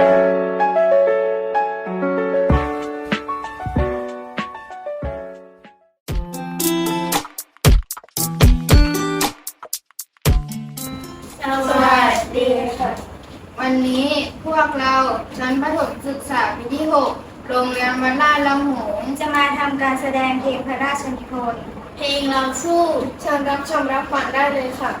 สวัสดีค่ะ วันนี้พวกเราชั้นประถมศึกษาปีที่ 6 โรงเรียนวัดลาดละหงจะมาทำการแสดงเพลงพระราชนิพนธ์เพลงเราสู้เชิญรับชมรับฟังได้เลยค่ะ